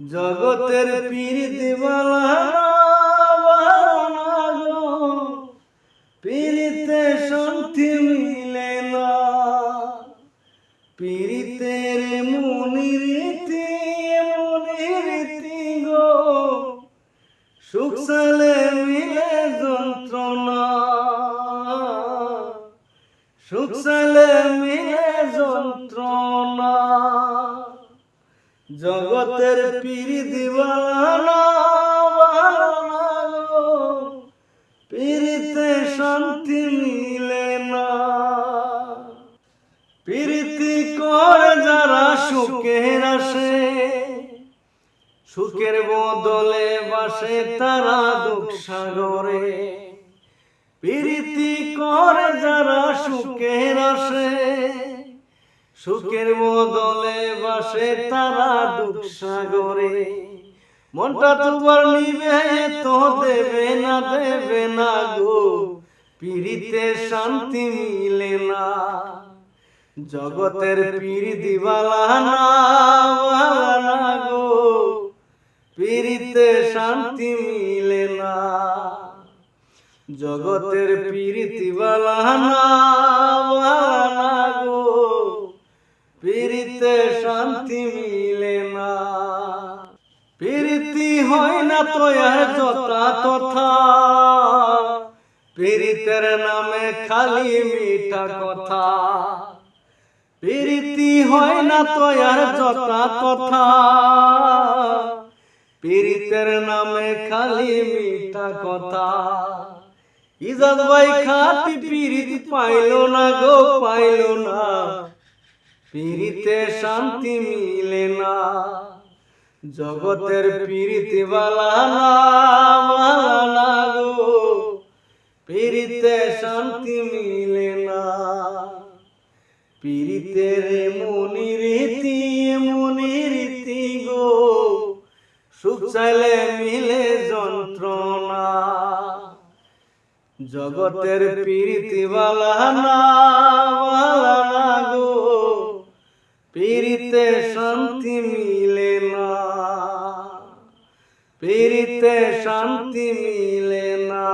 জগতের পীর দিবালা পীরিতে শান্তি মিলে না। পীরিতের মনিরীতি মনিরীতি গো। সুখসালে মিলে যন্ত্রণা। সুখসালে মিলে যন্ত্রণা। জগতের পীরি দিবানা পীরিতে শান্তি মিলে না। প্রীতি করে যারা সুখের আসে, সুখের বদলে বাসে তারা দুঃখ সাগরে। প্রীতি করে যারা সুখের আসে সুখের বদলে বাসে তারা দুঃখ সাগরে। মনটা তোমার নিবে, তো দেবে না দেবে না গো। পিড়িতে শান্তি মিলে না। জগতের পীর দিবালা না না গো। পীরিতে শান্তি মিলে না। জগতের পীর দিবালা না শান্তি মিলে না। প্রীতি হয় না তো আর যথা তথা। পীরিতের নামে খালি মিঠা কথা। প্রীতি হয় না তো আর যথা তথা। পীরিতের নামে খালি মিঠা কথা। ইজাদ ভাই খাতি পীরিত পাইলো না গো, পাইলো না। পীরিতে শান্তি মিলে না। জগতের পীরিতি বালা না বালা গো পীরিতে শান্তি মিলে না। পীরিতের মনি রীতি মনি রীতি গো। সুখ চাইলে মিলে যন্ত্রণা। জগতের পীরিতি বালা না বালা গো। পীরিতে শান্তি মিলে না। পীরিতে শান্তি মিলে না।